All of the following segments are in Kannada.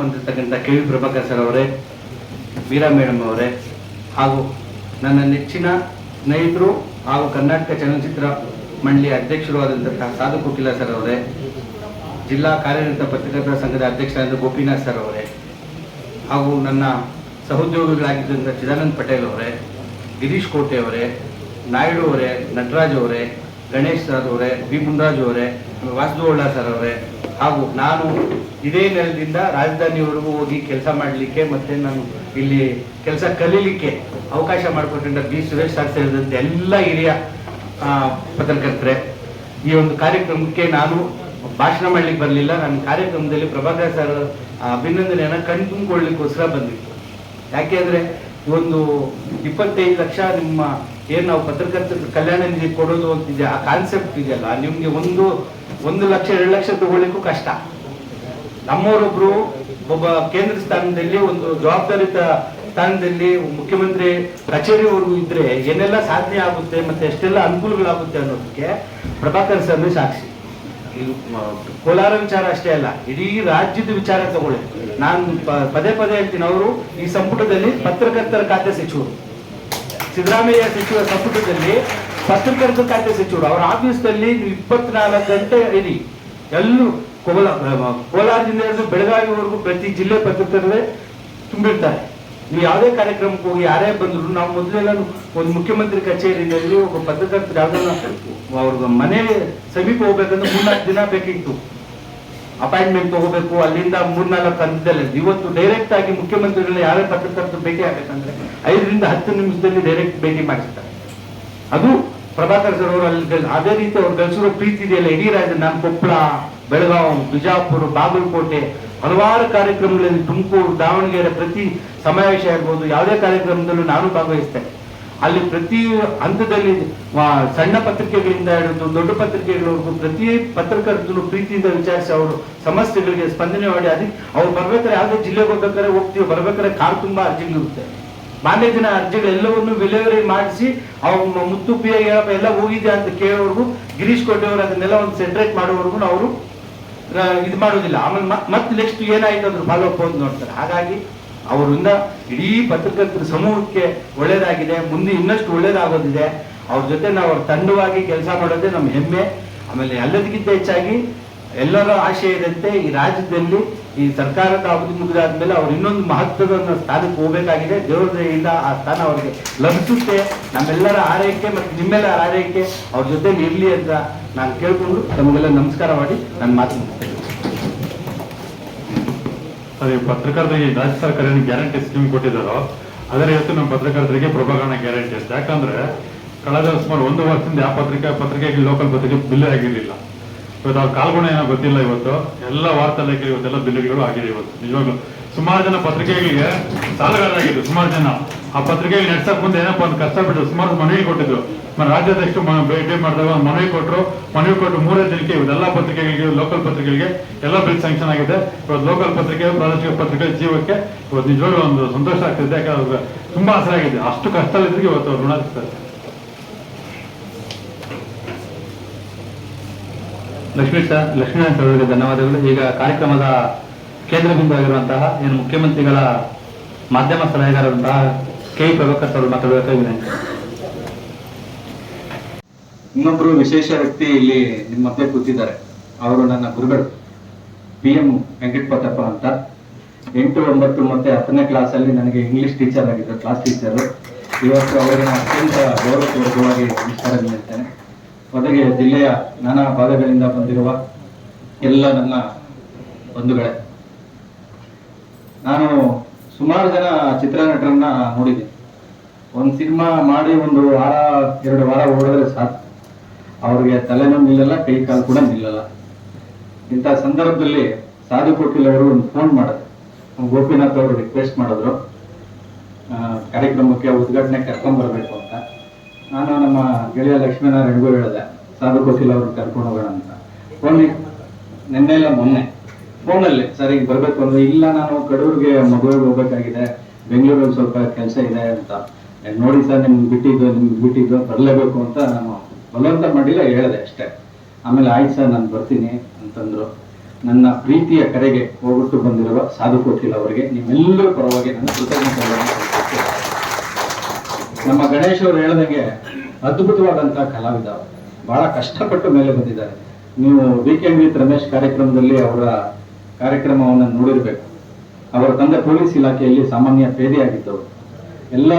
ಬಂದಿರ್ತಕ್ಕಂಥ ಕೆ ವಿ ಪ್ರಭಾಕರ್ ಸರ್ ಅವರೇ, ವೀರಾ ಮೇಡಮ್ ಅವರೇ, ಹಾಗೂ ನನ್ನ ನೆಚ್ಚಿನ ಸ್ನೇಹಿತರು ಹಾಗೂ ಕರ್ನಾಟಕ ಚಲನಚಿತ್ರ ಮಂಡಳಿ ಅಧ್ಯಕ್ಷರು ಆದಂತಹ ಸಾಧು ಕೋಟಿಲ ಸರ್ ಅವರೇ, ಜಿಲ್ಲಾ ಕಾರ್ಯನಿರತ ಪತ್ರಕರ್ತರ ಸಂಘದ ಅಧ್ಯಕ್ಷರಾದ ಗೋಪಿನಾಥ್ ಸರ್ ಅವರೇ, ಹಾಗೂ ನನ್ನ ಸಹೋದ್ಯೋಗಿಗಳಾಗಿದ್ದಂಥ ಚಿದಾನಂದ್ ಪಟೇಲ್ ಅವರೇ, ಗಿರೀಶ್ ಕೋಟೆ ಅವರೇ, ನಾಯ್ಡು ಅವರೇ, ನಟರಾಜ್ ಅವರೇ ಗಣೇಶ್ ಸರ್ ಅವರೇ, ಬಿ ಮುನ್ರಾಜ್ ಅವರೇ ವಾಸುದೇವಳ್ಳ ಸರ್ ಅವರೇ, ಹಾಗೂ ನಾನು ಇದೇ ನೆಲದಿಂದ ರಾಜಧಾನಿವರೆಗೂ ಹೋಗಿ ಕೆಲಸ ಮಾಡಲಿಕ್ಕೆ ಮತ್ತೆ ನಾನು ಇಲ್ಲಿ ಕೆಲಸ ಕಲೀಲಿಕ್ಕೆ ಅವಕಾಶ ಮಾಡಿಕೊಟ್ಟಿದ್ದ ಬಿ ಸುರೇಶ್ ಸರ್ ಸೇರಿದಂತೆ ಎಲ್ಲ ಹಿರಿಯ ಪತ್ರಕರ್ತರೆ. ಈ ಒಂದು ಕಾರ್ಯಕ್ರಮಕ್ಕೆ ನಾನು ಭಾಷಣ ಮಾಡಲಿಕ್ಕೆ ಬರಲಿಲ್ಲ. ನನ್ನ ಕಾರ್ಯಕ್ರಮದಲ್ಲಿ ಪ್ರಭಾಕರ್ ಸರ್ ಅಭಿನಂದನೆಯನ್ನು ಕಣ್ತುಂಬಿಕೊಳ್ಳಿಕ್ಕೋಸ್ಕರ ಬಂದಿತ್ತು ಯಾಕೆ ಅಂದರೆ ಒಂದು ಇಪ್ಪತ್ತೈದು ಲಕ್ಷ ನಿಮ್ಮ ಏನ್ ನಾವು ಪತ್ರಕರ್ತರ ಕಲ್ಯಾಣ ನಿಧಿ ಕೊಡೋದು ಅಂತಿದೆ ಆ ಕಾನ್ಸೆಪ್ಟ್ ಇದೆಯಲ್ಲ, ನಿಮ್ಗೆ ಒಂದು ಒಂದು ಲಕ್ಷ, ಎರಡು ಲಕ್ಷ ತಗೊಳ್ಳಿಕ್ಕೂ ಕಷ್ಟ. ನಮ್ಮವರೊಬ್ರು ಒಬ್ಬ ಕೇಂದ್ರ ಸ್ಥಾನದಲ್ಲಿ, ಒಂದು ಜವಾಬ್ದಾರಿತ ಸ್ಥಾನದಲ್ಲಿ ಮುಖ್ಯಮಂತ್ರಿ ಕಚೇರಿವರೆಗೂ ಇದ್ರೆ ಏನೆಲ್ಲ ಸಾಧನೆ ಆಗುತ್ತೆ ಮತ್ತೆ ಎಷ್ಟೆಲ್ಲ ಅನುಕೂಲಗಳಾಗುತ್ತೆ ಅನ್ನೋದಕ್ಕೆ ಪ್ರಭಾಕರ್ ಸರ್ನೇ ಸಾಕ್ಷಿ. ಕೋಲಾರ ವಿಚಾರ ಅಷ್ಟೇ ಅಲ್ಲ, ಇಡೀ ರಾಜ್ಯದ ವಿಚಾರ ತಗೊಳ್ಳಿ. ನಾನು ಪದೇ ಪದೇ ಹೇಳ್ತೀನಿ, ಅವರು ಈ ಸಂಪುಟದಲ್ಲಿ ಪತ್ರಕರ್ತರ ಖಾತೆ ಸಚಿವರು. ಸಿದ್ದರಾಮಯ್ಯ ಸಚಿವ ಸಂಪುಟದಲ್ಲಿ ಪತ್ರಕರ್ತ ಖಾತೆ ಸಚಿವರು ಅವರ ಆಫೀಸ್ನಲ್ಲಿ ನೀವು ಇಪ್ಪತ್ನಾಲ್ಕು ಗಂಟೆ, ಇರಿ, ಎಲ್ಲೂ ಕೋಲ ಕೋಲಾರದಿಂದ ಹಿಡಿದು ಬೆಳಗಾವಿವರೆಗೂ ಪ್ರತಿ ಜಿಲ್ಲೆ ಪತ್ರಕರ್ತರೇ ತುಂಬಿರ್ತಾರೆ. ನೀವು ಯಾವುದೇ ಕಾರ್ಯಕ್ರಮಕ್ಕೆ ಹೋಗಿ ಯಾರೇ ಬಂದ್ರು ನಾವು ಮೊದಲೆಲ್ಲ ಒಂದು ಮುಖ್ಯಮಂತ್ರಿ ಕಚೇರಿಯಲ್ಲಿ ಒಬ್ಬ ಪತ್ರಕರ್ತರು ಯಾವ್ದನ್ನ ಅವ್ರ ಮನೆ ಸಮೀಪ ಹೋಗ್ಬೇಕಂದ್ರೆ ಮೂರ್ನಾಲ್ಕು ದಿನ ಬೇಕಿತ್ತು. ಅಪಾಯಿಂಟ್ಮೆಂಟ್ ತಗೋಬೇಕು, ಅಲ್ಲಿಂದ ಮೂರ್ನಾಲ್ಕು ಹಂತದಲ್ಲಿ. ಇವತ್ತು ಡೈರೆಕ್ಟ್ ಆಗಿ ಮುಖ್ಯಮಂತ್ರಿಗಳನ್ನ ಯಾರೇ ಪತ್ರಕರ್ತರು ಭೇಟಿ ಆಗ್ಬೇಕಂದ್ರೆ ಐದರಿಂದ ಹತ್ತು ನಿಮಿಷದಲ್ಲಿ ಡೈರೆಕ್ಟ್ ಭೇಟಿ ಮಾಡಿಸ್ತಾರೆ. ಅದು ಪ್ರಭಾಕರ್ ಸರ್ ಅವರು ಅಲ್ಲಿ ಅದೇ ರೀತಿ ಅವ್ರು ಗಳಿಸಿರೋ ಪ್ರೀತಿ ಇದೆಯಲ್ಲ, ಇಡೀ ರಾಜ್ಯ ನಾನು ಕೊಪ್ಪಳ ಬೆಳಗಾವಿ, ಬಿಜಾಪುರ, ಬಾಗಲಕೋಟೆ, ಹಲವಾರು ಕಾರ್ಯಕ್ರಮಗಳಲ್ಲಿ ತುಮಕೂರು, ದಾವಣಗೆರೆ ಪ್ರತಿ ಸಮಾವೇಶ ಇರ್ಬೋದು ಯಾವುದೇ ಕಾರ್ಯಕ್ರಮದಲ್ಲೂ ನಾನು ಭಾಗವಹಿಸ್ತೇನೆ. ಅಲ್ಲಿ ಪ್ರತಿ ಹಂತದಲ್ಲಿ ಸಣ್ಣ ಪತ್ರಿಕೆಗಳಿಂದ ಹಿಡಿದು ದೊಡ್ಡ ಪತ್ರಿಕೆಗಳವರೆಗೂ ಪ್ರತಿ ಪತ್ರಕರ್ತರು ಪ್ರೀತಿಯಿಂದ ವಿಚಾರಿಸಿ ಅವರು ಸಮಸ್ಯೆಗಳಿಗೆ ಸ್ಪಂದನೆ ಮಾಡಿ ಅದಕ್ಕೆ ಅವ್ರು ಬರ್ಬೇಕಾದ್ರೆ ಯಾವುದೇ ಜಿಲ್ಲೆಗೆ ಹೋಗ್ಬೇಕಾದ್ರೆ ಹೋಗ್ತೀವಿ, ಬರ್ಬೇಕಾದ್ರೆ ಕಾರ್ ತುಂಬಾ ಅರ್ಜಿಗಳಿರುತ್ತೆ ಮಾನ್ಯ ದಿನ ಅರ್ಜಿಗಳೆಲ್ಲವನ್ನು ವಿಲೇವರಿ ಮಾಡಿಸಿ, ಅವ್ರ ಮುತ್ತು ಪಿ ಎಲ್ಲ ಹೋಗಿದೆ ಅಂತ ಕೇಳೋವರೆಗೂ ಗಿರೀಶ್ ಕೊಟ್ಟೆಯವರು ಅದನ್ನೆಲ್ಲ ಒಂದು ಸೆಟ್ರೇಟ್ ಮಾಡೋವರೆಗೂ ಅವರು ಇದು ಮಾಡೋದಿಲ್ಲ ಆಮೇಲೆ ಮತ್ತೆ ನೆಕ್ಸ್ಟ್ ಏನಾಯ್ತು ಅಂದ್ರೆ ಫಾಲೋ ಅಪ್ ಅಂತ ನೋಡ್ತಾರೆ. ಹಾಗಾಗಿ ಅವರಿಂದ ಇಡೀ ಪತ್ರಕರ್ತರ ಸಮೂಹಕ್ಕೆ ಒಳ್ಳೇದಾಗಿದೆ, ಮುಂದೆ ಇನ್ನಷ್ಟು ಒಳ್ಳೇದಾಗೋದಿದೆ. ಅವ್ರ ಜೊತೆ ನಾವು ಅವ್ರ ತಂಡವಾಗಿ ಕೆಲಸ ಮಾಡೋದೇ ನಮ್ಮ ಹೆಮ್ಮೆ. ಆಮೇಲೆ ಎಲ್ಲದಕ್ಕಿಂತ ಹೆಚ್ಚಾಗಿ ಎಲ್ಲರ ಆಶಯದಂತೆ ಈ ರಾಜ್ಯದಲ್ಲಿ ಈ ಸರ್ಕಾರದ ಅವಧಿ ಮುಗಿದಾದ್ಮೇಲೆ ಅವ್ರು ಇನ್ನೊಂದು ಮಹತ್ವದ ಸ್ಥಾನಕ್ಕೆ ಹೋಗಬೇಕಾಗಿದೆ. ದೇವರ ದಯೆಯಿಂದ ಆ ಸ್ಥಾನ ಅವರಿಗೆ ಲಭಿಸುತ್ತೆ. ನಮ್ಮೆಲ್ಲರ ಆರೈಕೆ ಮತ್ತು ನಿಮ್ಮೆಲ್ಲರ ಆರೈಕೆ ಅವ್ರ ಜೊತೆ ಇರಲಿ ಅಂತ ನಾನು ಕೇಳಿಕೊಂಡು ತಮಗೆಲ್ಲ ನಮಸ್ಕಾರ ಮಾಡಿ ನನ್ನ ಮಾತು ಮುಗಿಸ್ತೇನೆ. ಅದೇ ಪತ್ರಕರ್ತರಿಗೆ ರಾಜ್ಯ ಸರ್ಕಾರ ಏನು ಗ್ಯಾರಂಟಿ ಸ್ಕೀಮ್ ಕೊಟ್ಟಿದ್ದಾರೋ, ಅದರ ಇವತ್ತು ನಮ್ಮ ಪತ್ರಕರ್ತರಿಗೆ ಪ್ರಭಾಕರಣ ಗ್ಯಾರಂಟಿ ಅಂತ. ಯಾಕಂದ್ರೆ ಕಳೆದ ಸುಮಾರು ಒಂದು ವರ್ಷದಿಂದ ಯಾವ ಪತ್ರಿಕೆ, ಪತ್ರಿಕೆಗೆ ಲೋಕಲ್ ಪತ್ರಿಕೆ ಬಿಲ್ ಆಗಿರಲಿಲ್ಲ. ಇವತ್ತು ಅವ್ರ ಕಾಲ್ಗುಣ ಏನೋ ಗೊತ್ತಿಲ್ಲ ಇವತ್ತು. ಎಲ್ಲ ವಾರ್ತಾ ಲೇಖ ಇವತ್ತೆಲ್ಲ ಬಿಲ್ಗಳು ಆಗಿದೆ ಇವತ್ತು. ನಿಜವಾಗ್ಲು ಸುಮಾರು ಜನ ಪತ್ರಿಕೆಗಳಿಗೆ ಸಾಲಗಾರರಾಗಿದ್ದು ಸುಮಾರು ಜನ. ಆ ಪತ್ರಿಕೆ ನಡ್ಸಕ್ ಮುಂದೆ ಏನಪ್ಪ ಒಂದು ಕಷ್ಟಪಟ್ಟು ಸುಮಾರು ಮನವಿ ಕೊಟ್ಟಿದ್ರು. ರಾಜ್ಯಾಧ್ಯಕ್ಷರು ಭೇಟಿ ಮಾಡಿದಾಗ ಮನವಿ ಕೊಟ್ಟರು ಮನವಿ ಕೊಟ್ಟು ಮೂರೇ ದಿನಕ್ಕೆ ಇವತ್ತೆಲ್ಲ ಪತ್ರಿಕೆಗಳಿಗೆ ಲೋಕಲ್ ಪತ್ರಿಕೆಗಳಿಗೆ ಎಲ್ಲ ಬಿಲ್ ಸ್ಯಾಂಕ್ಷನ್ ಆಗಿದೆ. ಇವತ್ತು ಲೋಕಲ್ ಪತ್ರಿಕೆ, ಪ್ರಾದೇಶಿಕ ಪತ್ರಿಕೆ ಜೀವಕ್ಕೆ ಇವತ್ತು ನಿಜವಾಗ್ಲೂ ಒಂದು ಸಂತೋಷ ಆಗ್ತಿದೆ. ಯಾಕಂದ್ರೆ ತುಂಬಾ ಆಸರಾಗಿದೆ ಅಷ್ಟು ಕಷ್ಟ ಇದ್ರಿಗೆ ಇವತ್ತು ಋಣ ಸಿಗ್ತಾರೆ ಲಕ್ಷ್ಮೀ ಸರ್, ಲಕ್ಷ್ಮೀನಾರಾಯಣ ಸರ್ ಅವರಿಗೆ ಧನ್ಯವಾದಗಳು. ಈಗ ಕಾರ್ಯಕ್ರಮದ ಕೇಂದ್ರ ಬಿಂದು ಆಗಿರುವಂತಹ ಏನು ಮುಖ್ಯಮಂತ್ರಿಗಳ ಮಾಧ್ಯಮ ಸಲಹೆಗಾರರಂತಹ ಕೆ ಪ್ರಭಾಕರ್ ಮಾತಾಡಬೇಕಾಗಿ ವಿನಂತಿ ಇನ್ನೊಬ್ರು ವಿಶೇಷ ವ್ಯಕ್ತಿ ಇಲ್ಲಿ ನಿಮ್ಮ ಮಧ್ಯೆ ಕೂತಿದ್ದಾರೆ. ಅವರು ನನ್ನ ಗುರುಗಳು. ಪಿ ಎಂ ವೆಂಕಟಪತಪ್ಪ ಅಂತ. ಎಂಟು, ಒಂಬತ್ತು ಮತ್ತೆ ಹತ್ತನೇ ಕ್ಲಾಸ್ ಅಲ್ಲಿ ನನಗೆ ಇಂಗ್ಲಿಷ್ ಟೀಚರ್ ಆಗಿದ್ದರು ಕ್ಲಾಸ್ ಟೀಚರ್ ಇವತ್ತು ಅವರಿಗೆ ನಾನು ಅತ್ಯಂತ ಗೌರವಪೂರ್ವಕವಾಗಿ ನಮಸ್ಕಾರ ನೀಡುತ್ತೇನೆ ಮೊದಲಿಗೆ ಜಿಲ್ಲೆಯ ನಾನಾ ಭಾಗಗಳಿಂದ ಬಂದಿರುವ ಎಲ್ಲ ನನ್ನ ಬಂಧುಗಳೇ. ನಾನು ಸುಮಾರು ಜನ ಚಿತ್ರನಟರನ್ನ ನೋಡಿದೆ. ಒಂದು ಸಿನಿಮಾ ಮಾಡಿ ಒಂದು ವಾರ, ಎರಡು ವಾರ ಓಡಿದ್ರೆ ಸಾಕು. ಅವ್ರಿಗೆ ತಲೆನೋವು ನಿಲ್ಲಲ್ಲ, ಕೈ ಕಾಲು ಕೂಡ ನಿಲ್ಲಲ್ಲ. ಇಂಥ ಸಂದರ್ಭದಲ್ಲಿ ಸಾಧು ಕೋಟಿಲ್ ಅವರು ಒಂದು ಫೋನ್ ಮಾಡಿದ್ರು. ಗೋಪಿನಾಥ್ ಅವರು ರಿಕ್ವೆಸ್ಟ್ ಮಾಡಿದ್ರು. ಕಾರ್ಯಕ್ರಮಕ್ಕೆ ಉದ್ಘಾಟನೆ ಕರ್ಕೊಂಡ್ ಬರ್ಬೇಕು ಅಂತ. ನಾನು ನಮ್ಮ ಗೆಳೆಯ ಲಕ್ಷ್ಮೀನಾರಾಯಣಗೂ ಹೇಳಿದೆ ಸಾಧು ಕೋಟಿಲ್ ಅವ್ರನ್ನ ಕರ್ಕೊಂಡು ಹೋಗೋಣ ಅಂತ. ಫೋನ್ ನಿನ್ನೆ ಇಲ್ಲ ಮೊನ್ನೆ. ಫೋನಲ್ಲಿ, ಸರ್ ಈಗ ಬರ್ಬೇಕು ಅಂದ್ರೆ ಇಲ್ಲ, ನಾನು ಕಡೂರಿಗೆ ಮಗುವಿಗೆ ಹೋಗ್ಬೇಕಾಗಿದೆ, ಬೆಂಗಳೂರಲ್ಲಿ ಸ್ವಲ್ಪ ಕೆಲಸ ಇದೆ ಅಂತ ನೋಡಿ ಸರ್, ನಿಮ್ಗೆ ಬಿಟ್ಟಿದ್ದು ನಿಮ್ಗೆ ಬಿಟ್ಟಿದ್ದು, ಬರಲೇಬೇಕು ಅಂತ ನಾನು ಬಲವಂತ ಮಾಡಿಲ್ಲ, ಹೇಳಿದೆ ಅಷ್ಟೇ ಆಮೇಲೆ ಆಯ್ತು ಸರ್, ನಾನು ಬರ್ತೀನಿ ಅಂತಂದ್ರು ನನ್ನ ಪ್ರೀತಿಯ ಕರೆಗೆ ಹೋಗ್ಬಿಟ್ಟು ಬಂದಿರುವ ಸಾಧು ಕೋಟಿಲ್ ಅವರಿಗೆ, ನಿಮ್ಮೆಲ್ಲರ ಪರವಾಗಿ ನನ್ನ ಕೃತಜ್ಞತೆಗಳನ್ನು. ನಮ್ಮ ಗಣೇಶ್ ಅವರು ಹೇಳ್ದಂಗೆ ಅದ್ಭುತವಾದಂತಹ ಕಲಾವಿದ. ಬಹಳ ಕಷ್ಟಪಟ್ಟು ಮೇಲೆ ಬಂದಿದ್ದಾರೆ ನೀವು ವೀಕೆಂಡ್ ವಿತ್ ರಮೇಶ್ ಕಾರ್ಯಕ್ರಮದಲ್ಲಿ ಅವರ ಕಾರ್ಯಕ್ರಮವನ್ನು ನೋಡಿರಬೇಕು. ಅವರ ತಂದೆ ಪೊಲೀಸ್ ಇಲಾಖೆಯಲ್ಲಿ ಸಾಮಾನ್ಯ ಪೇದೆಯಾಗಿದ್ದವರು. ಎಲ್ಲ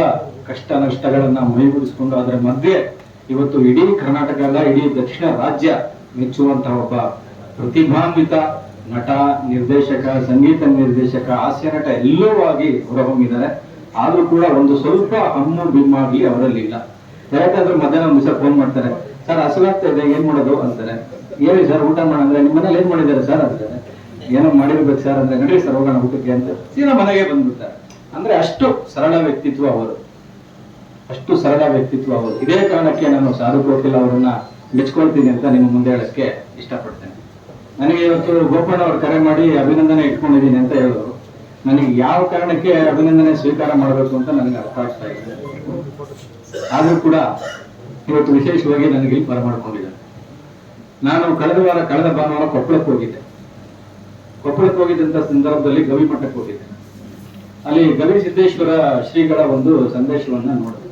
ಕಷ್ಟ ನಷ್ಟಗಳನ್ನ ಮೈಗೂಡಿಸಿಕೊಂಡು ಅದರ ಮಧ್ಯೆ ಇವತ್ತು ಇಡೀ ಕರ್ನಾಟಕ ಇಡೀ ದಕ್ಷಿಣ ರಾಜ್ಯ ಮೆಚ್ಚುವಂತಹ ಒಬ್ಬ ಪ್ರತಿಭಾನ್ವಿತ ನಟ, ನಿರ್ದೇಶಕ, ಸಂಗೀತ ನಿರ್ದೇಶಕ, ಹಾಸ್ಯ ನಟ ಎಲ್ಲವೂ ಆಗಿ ಹೊರಹೊಮ್ಮಿದ್ದಾರೆ. ಆದ್ರೂ ಕೂಡ ಒಂದು ಸ್ವಲ್ಪ ಹಮ್ಮು ಬಿಮ್ಮಾಗಿ ಅವರಲ್ಲಿ ಇಲ್ಲ. ಯಾಕಂದ್ರೆ ಮಧ್ಯಾಹ್ನ ದಿವಸ ಫೋನ್ ಮಾಡ್ತಾರೆ. ಸರ್ ಹಸುವಾಗ್ತಾ ಇದೆ, ಏನ್ ಮಾಡೋದು? ಅಂತಾರೆ. ಹೇಳಿ ಸರ್, ಊಟ ಮಾಡಂದ್ರೆ ನಿಮ್ಮ ಮನೇಲಿ ಏನ್ ಮಾಡಿದ್ದಾರೆ ಸರ್? ಅಂತಾರೆ. ಏನೋ ಮಾಡಿರ್ಬೇಕು ಸರ್ ಅಂದ್ರೆ ನಡೀರಿ ಸರ್ ಹೋಗೋಣ ಊಟಕ್ಕೆ ಅಂತ ಸೀನಾ ಮನೆಗೆ ಬಂದ್ಬಿಡ್ತಾರೆ. ಅಂದ್ರೆ ಅಷ್ಟು ಸರಳ ವ್ಯಕ್ತಿತ್ವ ಅವರು. ಅಷ್ಟು ಸರಳ ವ್ಯಕ್ತಿತ್ವ ಅವರು. ಇದೇ ಕಾರಣಕ್ಕೆ ನಾನು ಸಾಧು ಕೋಕಿಲ್ ಅವರನ್ನ ಮೆಚ್ಕೊಳ್ತೀನಿ ಅಂತ ನಿಮ್ಮ ಮುಂದೆ ಹೇಳಕ್ಕೆ ಇಷ್ಟಪಡ್ತೇನೆ. ನನಗೆ ಇವತ್ತು ಗೋಪಣ್ಣ ಅವರು ಕರೆ ಮಾಡಿ ಅಭಿನಂದನೆ ಇಟ್ಕೊಂಡಿದ್ದೀನಿ ಅಂತ ಹೇಳಿದ್ರು ನನಗೆ ಯಾವ ಕಾರಣಕ್ಕೆ ಅಭಿನಂದನೆ ಸ್ವೀಕಾರ ಮಾಡಬೇಕು ಅಂತ ನನಗೆ ಅರ್ಥ ಆಗ್ತಾ ಇದೆ. ಆದ್ರೂ ಕೂಡ ಇವತ್ತು ವಿಶೇಷವಾಗಿ ನನಗೆ ಇಲ್ಲಿ ಬರಮಾಡ್ಕೊಂಡಿದ್ದಾರೆ. ನಾನು ಕಳೆದ ವಾರ ಕಳೆದ ಭಾನುವಾರ ಕೊಪ್ಪಳಕ್ಕೆ ಹೋಗಿದ್ದೆ. ಕೊಪ್ಪಳಕ್ಕೆ ಹೋಗಿದ್ದಂತ ಸಂದರ್ಭದಲ್ಲಿ ಗವಿ ಮಠಕ್ಕೆ ಹೋಗಿದ್ದೆ. ಅಲ್ಲಿ ಗವಿ ಸಿದ್ದೇಶ್ವರ ಶ್ರೀಗಳ ಒಂದು ಸಂದೇಶವನ್ನ ನೋಡಿದೆ.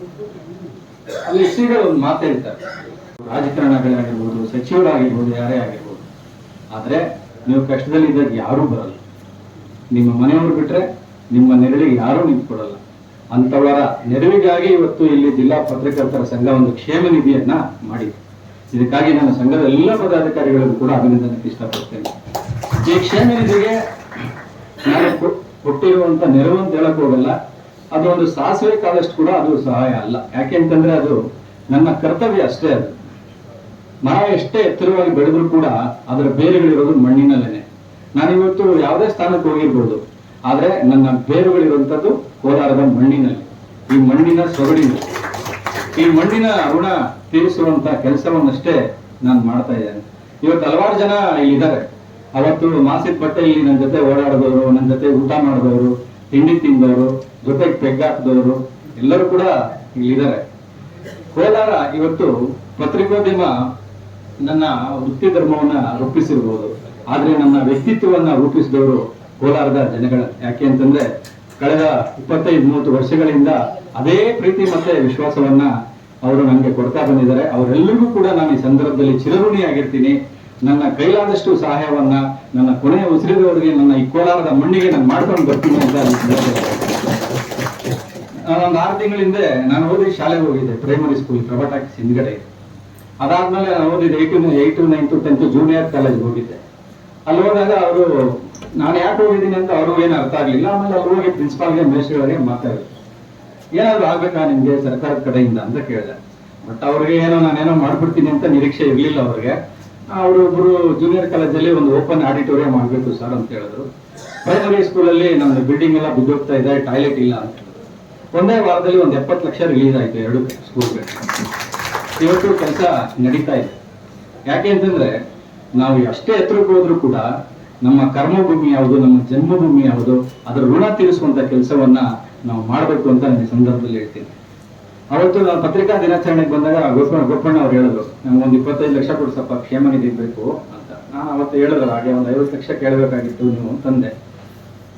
ಅಲ್ಲಿ ಶ್ರೀಗಳು ಒಂದು ಮಾತು ಹೇಳ್ತಾರೆ. ರಾಜಕಾರಣಗಳಾಗಿರ್ಬೋದು, ಸಚಿವರಾಗಿರ್ಬೋದು, ಯಾರೇ ಆಗಿರ್ಬೋದು. ಆದ್ರೆ ನೀವು ಕಷ್ಟದಲ್ಲಿ ಇದ್ದಾಗ ಯಾರೂ ಬರಲ್ಲ. ನಿಮ್ಮ ಮನೆಯವರು ಬಿಟ್ರೆ ನಿಮ್ಮ ನೆರಳಿಗೆ ಯಾರೂ ನಿಂತ್ಕೊಡಲ್ಲ ಅಂತವರ ನೆರವಿಗಾಗಿ ಇವತ್ತು ಇಲ್ಲಿ ಜಿಲ್ಲಾ ಪತ್ರಕರ್ತರ ಸಂಘ ಒಂದು ಕ್ಷೇಮ ನಿಧಿಯನ್ನ ಮಾಡಿದೆ. ಇದಕ್ಕಾಗಿ ನಾನು ಸಂಘದ ಎಲ್ಲ ಪದಾಧಿಕಾರಿಗಳಿಗೂ ಕೂಡ ಅಭಿನಂದನೆ ಇಷ್ಟಪಡ್ತೇನೆ. ಈ ಕ್ಷೇಮ ನಿಧಿಗೆ ನಾನು ಕೊಟ್ಟಿರುವಂತ ನೆರವು ಅಂತ ಹೇಳಕ್ ಹೋಗಲ್ಲ. ಅದು ಒಂದು ಸಾಸಿವೆ ಕಾಲಷ್ಟು ಕೂಡ ಅದು ಸಹಾಯ ಅಲ್ಲ. ಯಾಕೆಂತಂದ್ರೆ ಅದು ನನ್ನ ಕರ್ತವ್ಯ ಅಷ್ಟೇ ಅದು. ಮರ ಎಷ್ಟೇ ಎತ್ತರವಾಗಿ ಬೆಳೆದ್ರು ಕೂಡ ಅದರ ಬೇರುಗಳಿರೋದು ಮಣ್ಣಿನಲ್ಲೇನೆ. ನಾನಿವತ್ತು ಯಾವುದೇ ಸ್ಥಾನಕ್ಕೆ ಹೋಗಿರ್ಬೋದು. ಆದ್ರೆ ನನ್ನ ಬೇರುಗಳಿರುವಂತದ್ದು ಕೋಲಾರದ ಮಣ್ಣಿನಲ್ಲಿ. ಈ ಮಣ್ಣಿನ ಸೊಗಡಿನ ಈ ಮಣ್ಣಿನ ಋಣ ತೀರಿಸುವಂತ ಕೆಲಸವನ್ನಷ್ಟೇ ನಾನು ಮಾಡ್ತಾ ಇದ್ದೇನೆ. ಇವತ್ತು ಹಲವಾರು ಜನ ಇಲ್ಲಿದ್ದಾರೆ. ಅವತ್ತು ಮಾಸಿದ ಬಟ್ಟೆ ಇಲ್ಲಿ ನನ್ನ ಜೊತೆ ಓಡಾಡಿದವರು ನನ್ನ ಜೊತೆ ಊಟ ಮಾಡಿದವರು, ತಿಂಡಿ ತಿಂದವರು ಜೊತೆಗೆ ಪೆಗ್ಗಾಕ್ದವರು ಎಲ್ಲರೂ ಕೂಡ ಇಲ್ಲಿದ್ದಾರೆ. ಕೋಲಾರ ಇವತ್ತು ಪತ್ರಿಕೋದ್ಯಮ ನನ್ನ ವೃತ್ತಿ ಧರ್ಮವನ್ನ ರೂಪಿಸಿರ್ಬೋದು. ಆದ್ರೆ ನನ್ನ ವ್ಯಕ್ತಿತ್ವವನ್ನ ರೂಪಿಸಿದವರು ಕೋಲಾರದ ಜನಗಳ. ಯಾಕೆ ಅಂತಂದ್ರೆ ಕಳೆದ ಇಪ್ಪತ್ತೈದು, ಮೂವತ್ತು ವರ್ಷಗಳಿಂದ ಅದೇ ಪ್ರೀತಿ ಮತ್ತೆ ವಿಶ್ವಾಸವನ್ನ ಅವರು ನನಗೆ ಕೊಡ್ತಾ ಬಂದಿದ್ದಾರೆ. ಅವರೆಲ್ಲರಿಗೂ ಕೂಡ ನಾನು ಈ ಸಂದರ್ಭದಲ್ಲಿ ಚಿರಋಣಿಯಾಗಿರ್ತೀನಿ. ನನ್ನ ಕೈಲಾದಷ್ಟು ಸಹಾಯವನ್ನ, ನನ್ನ ಕೊನೆಯ ಉಸಿರಿದವರಿಗೆ ನನ್ನ ಈ ಕೋಲಾರದ ಮಣ್ಣಿಗೆ ನಾನು ಮಾಡ್ಕೊಂಡು ಬರ್ತೀನಿ ಅಂತ ನಾನೊಂದು ಆರು ತಿಂಗಳ ಹಿಂದೆ ನಾನು ಓದಿ ಶಾಲೆಗೆ ಹೋಗಿದ್ದೆ ಪ್ರೈಮರಿ ಸ್ಕೂಲ್ ಪ್ರಭಾಟಾಕ್ಸ್ ಹಿಂದ್ಗಡೆ ಅದಾದ್ಮೇಲೆ ನಾನು ಓದಿದ್ದೆ eight eight ninth tenth junior ಕಾಲೇಜ್ಗೆ ಹೋಗಿದ್ದೆ. ಅಲ್ಲಿ ಹೋದಾಗ ಅವರು, ನಾನು ಯಾಕೆ ಹೋಗಿದ್ದೀನಿ ಅಂತ ಅವ್ರಿಗೂ ಏನು ಅರ್ಥ ಆಗಲಿಲ್ಲ, ಆಮೇಲೆ ಅವ್ರು ಹೋಗಿ ಪ್ರಿನ್ಸಿಪಾಲ್ಗೆ ಮೇಸ್ಟ್ರಿಗೆ ಮಾತಾಡಿದ್ರು ಏನಾದ್ರು ಆಗ್ಬೇಕಾ ನಿಮ್ಗೆ ಸರ್ಕಾರದ ಕಡೆಯಿಂದ ಅಂತ ಕೇಳಿದೆ. ಬಟ್ ಅವ್ರಿಗೆ ಏನೋ ನಾನೇನೋ ಮಾಡ್ಬಿಡ್ತೀನಿ ಅಂತ ನಿರೀಕ್ಷೆ ಇರಲಿಲ್ಲ ಅವ್ರಿಗೆ. ಅವರು ಒಬ್ರು ಜೂನಿಯರ್ ಕಾಲೇಜಲ್ಲಿ ಒಂದು ಓಪನ್ ಆಡಿಟೋರಿಯಂ ಮಾಡಬೇಕು ಸರ್ ಅಂತ ಹೇಳಿದ್ರು. ಪ್ರೈಮರಿ ಸ್ಕೂಲಲ್ಲಿ ನಮ್ದು ಬಿಲ್ಡಿಂಗ್ ಎಲ್ಲ ಬಿದ್ದೋಗ್ತಾ ಇದೆ ಟಾಯ್ಲೆಟ್ ಇಲ್ಲ ಅಂತ ಒಂದೇ ವಾರದಲ್ಲಿ ಒಂದು ಎಪ್ಪತ್ತು ಲಕ್ಷ ರಿಲೀಸ್ ಆಯ್ತು ಎರಡು ಸ್ಕೂಲ್ಗೆ ಇವತ್ತು ಕೆಲಸ ನಡೀತಾ ಇದೆ. ಯಾಕೆ ಅಂತಂದ್ರೆ, ನಾವು ಎಷ್ಟೇ ಎತ್ತರಕ್ಕೆ ಹೋದ್ರೂ ಕೂಡ ನಮ್ಮ ಕರ್ಮಭೂಮಿ ಯಾವುದು, ನಮ್ಮ ಜನ್ಮಭೂಮಿ ಯಾವುದು, ಅದರ ಋಣ ತೀರಿಸುವಂತ ಕೆಲಸವನ್ನ ನಾವು ಮಾಡಬೇಕು ಅಂತ ನನ್ನ ಸಂದರ್ಭದಲ್ಲಿ ಹೇಳ್ತೀನಿ. ಅವತ್ತು ನಾನು ಪತ್ರಿಕಾ ದಿನಾಚರಣೆಗೆ ಬಂದಾಗ ಗೋಪಣ್ಣ ಗೋಪಣ್ಣ ಅವ್ರು ಹೇಳಿದ್ರು ನಮ್ಗೆ ಒಂದು ಇಪ್ಪತ್ತೈದು ಲಕ್ಷ ಕೊಡ್ಸಪ್ಪ, ಕ್ಷೇಮ ನಿಧಿ ಬೇಕು ಅಂತ. ನಾನು ಅವತ್ತು ಹೇಳಿದ್ರು ಹಾಗೆ ಒಂದು ಐವತ್ತು ಲಕ್ಷ ಕೇಳಬೇಕಾಗಿತ್ತು ನೀವು ತಂದೆ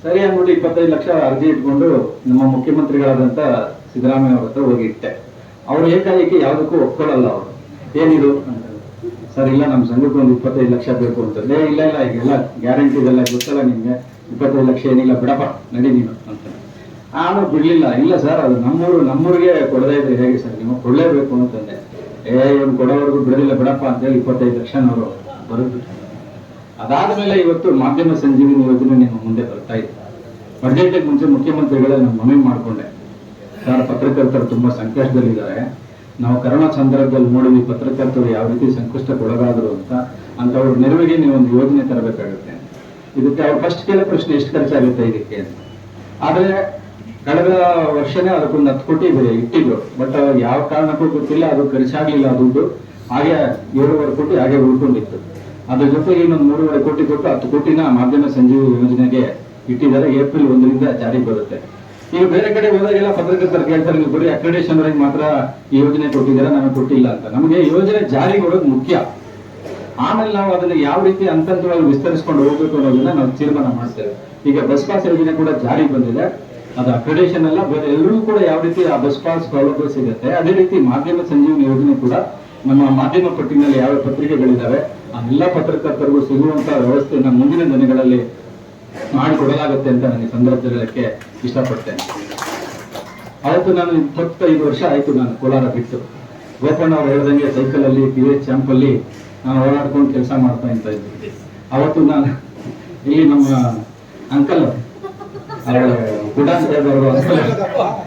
ಸರಿ ಅಂದ್ಬಿಟ್ಟು ಇಪ್ಪತ್ತೈದು ಲಕ್ಷ ಅರ್ಜಿ ಇಟ್ಕೊಂಡು ನಮ್ಮ ಮುಖ್ಯಮಂತ್ರಿಗಳಾದಂತ ಸಿದ್ದರಾಮಯ್ಯ ಅವ್ರ ಹತ್ರ ಹೋಗಿ ಇಟ್ಟೆ. ಅವ್ರು ಏಕಾಏಕಿ ಯಾವುದಕ್ಕೂ ಒಪ್ಕೊಳ್ಳಲ್ಲ ಅವರು. ಏನಿದು? ಸರ್, ಇಲ್ಲ, ನಮ್ಮ ಸಂಘಕ್ಕೆ ಒಂದು ಇಪ್ಪತ್ತೈದು ಲಕ್ಷ ಬೇಕು ಅಂತ. ಏ ಇಲ್ಲ ಇಲ್ಲ, ಈಗೆಲ್ಲ ಗ್ಯಾರಂಟಿ ಇದೆಲ್ಲ ಗೊತ್ತಲ್ಲ ನಿಮಗೆ. ಇಪ್ಪತ್ತೈದು ಲಕ್ಷ ಏನಿಲ್ಲ, ಬಿಡಪ್ಪ, ನಡಿ ನೀನು, ಅಂತ ನಾನು ಬಿಡ್ಲಿಲ್ಲ. ಇಲ್ಲ ಸರ್, ಅದು ನಮ್ಮೂರು, ನಮ್ಮೂರಿಗೆ ಕೊಡದೇ ಇದ್ರೆ ಹೇಗೆ ಸರ್? ನೀವು ಕೊಡಲೇಬೇಕು ಅಂತಂದೆ. ಏ ಇವನು ಕೊಡೋವರೆಗೂ ಬಿಡಲಿಲ್ಲ, ಬಿಡಪ್ಪ ಅಂತೇಳಿ ಇಪ್ಪತ್ತೈದು ಲಕ್ಷ ನಾವು ಅದಾದ ಮೇಲೆ ಇವತ್ತು ಮಾಧ್ಯಮ ಸಂಜೀವಿನಿ ಯೋಜನೆ ನಿಮ್ಮ ಮುಂದೆ ಬರ್ತಾ ಇದೆ. ಬಜೆಟ್ಗೆ ಮುಂಚೆ ಮುಖ್ಯಮಂತ್ರಿಗಳೇ ನಾನು ಮನವಿ ಮಾಡಿಕೊಂಡೆ. ಸರ್, ಪತ್ರಕರ್ತರು ತುಂಬಾ ಸಂಕಷ್ಟದಲ್ಲಿದ್ದಾರೆ. ನಾವು ಕರೋನಾ ಸಂದರ್ಭದಲ್ಲಿ ನೋಡಿದ್ವಿ, ಪತ್ರಕರ್ತರು ಯಾವ ರೀತಿ ಸಂಕಷ್ಟಕ್ಕೊಳಗಾದರು ಅಂತ. ಅಂಥವ್ರ ನೆರವಿಗೆ ನೀವು ಒಂದು ಯೋಜನೆ ತರಬೇಕಾಗುತ್ತೆ. ಇದಕ್ಕೆ ಅವ್ರು ಫಸ್ಟ್ ಕೇಳೋ ಪ್ರಶ್ನೆ ಎಷ್ಟು ಖರ್ಚಾಗುತ್ತೆ ಇದಕ್ಕೆ ಅಂತ. ಆದ್ರೆ ಕಳೆದ ವರ್ಷನೇ ಅದಕ್ಕೊಂದು ಹತ್ತು ಕೋಟಿ ಇಟ್ಟಿದ್ರು ಬಟ್ ಯಾವ ಕಾರಣಕ್ಕೂ ಗೊತ್ತಿಲ್ಲ, ಅದು ಖರ್ಚಾಗ್ಲಿಲ್ಲ ದುಡ್ಡು. ಹಾಗೆ ಏಳುವರೆ ಕೋಟಿ ಹಾಗೆ ಉಳ್ಕೊಂಡಿತ್ತು. ಅದ್ರ ಜೊತೆಗೆ ಇನ್ನೊಂದು ಮೂರುವರೆ ಕೋಟಿ ಕೊಟ್ಟು ಹತ್ತು ಕೋಟಿನ ಮಾಧ್ಯಮ ಸಂಜೀವಿ ಯೋಜನೆಗೆ ಇಟ್ಟಿದ್ದಾರೆ. ಏಪ್ರಿಲ್ ಒಂದರಿಂದ ಜಾರಿಗೆ ಬರುತ್ತೆ. ಈಗ ಬೇರೆ ಕಡೆ ಹೋದಾಗೆಲ್ಲ ಪತ್ರಕರ್ತರು ಕೇಳ್ತಾರೆ, ನೀವು ಬರೀ ಅಕ್ರೆಡಿಷನ್ ಮಾತ್ರ ಈ ಯೋಜನೆ ಕೊಟ್ಟಿದ್ದಾರೆ ನಮಗೆ ಕೊಟ್ಟಿಲ್ಲ ಅಂತ. ನಮಗೆ ಯೋಜನೆ ಜಾರಿಗೆ ಬರೋದು ಮುಖ್ಯ. ಆಮೇಲೆ ನಾವು ಅದನ್ನ ಯಾವ ರೀತಿ ಅಂತಂತವಾಗಿ ವಿಸ್ತರಿಸ್ಕೊಂಡು ಹೋಗ್ಬೇಕು ಅನ್ನೋದನ್ನ ನಾವು ತೀರ್ಮಾನ ಮಾಡ್ತೇವೆ. ಈಗ ಬಸ್ ಪಾಸ್ ಯೋಜನೆ ಕೂಡ ಜಾರಿಗೆ ಬಂದಿದೆ. ಅದು ಅಕ್ರಿಡೇಷನ್ ಎಲ್ಲ ಬೇರೆ ಎಲ್ಲರೂ ಕೂಡ ಯಾವ ರೀತಿ ಆ ಬಸ್ ಪಾಸ್ ಸೌಲಭ್ಯ ಸಿಗುತ್ತೆ, ಅದೇ ರೀತಿ ಮಾಧ್ಯಮ ಸಂಜೀವನಿ ಯೋಜನೆ ಕೂಡ ನಮ್ಮ ಮಾಧ್ಯಮ ಪಟ್ಟಿನಲ್ಲಿ ಯಾವ ಪತ್ರಿಕೆಗಳಿದ್ದಾವೆ ಆ ಎಲ್ಲ ಪತ್ರಕರ್ತರಿಗೂ ಸಿಗುವಂತಹ ವ್ಯವಸ್ಥೆಯನ್ನ ಮುಂದಿನ ದಿನಗಳಲ್ಲಿ ಮಾಡಿಕೊಡಲಾಗುತ್ತೆ ಅಂತ ನನಗೆ ಹೇಳಕ್ಕೆ ಇಷ್ಟಪಡ್ತೇನೆ. ಅವತ್ತು ನಾನು ಇಪ್ಪತ್ತೈದು ವರ್ಷ ಆಯ್ತು ನಾನು ಕೋಲಾರ ಬಿಟ್ಟು. ಗೋಪಣ್ಣ ಅವ್ರು ಹೇಳ್ದಂಗೆ ಸೈಕಲ್ ಅಲ್ಲಿ ಪಿ ಎಚ್ ಅಲ್ಲಿ ನಾನು ಓಡಾಡ್ಕೊಂಡು ಕೆಲಸ ಮಾಡ್ತಾ ಇದ್ದ ಇದ್ದೆ. ಅವತ್ತು ನಾನು ಇಲ್ಲಿ ನಮ್ಮ ಅಂಕಲ್ ಅವರು ಅಂಕಲ್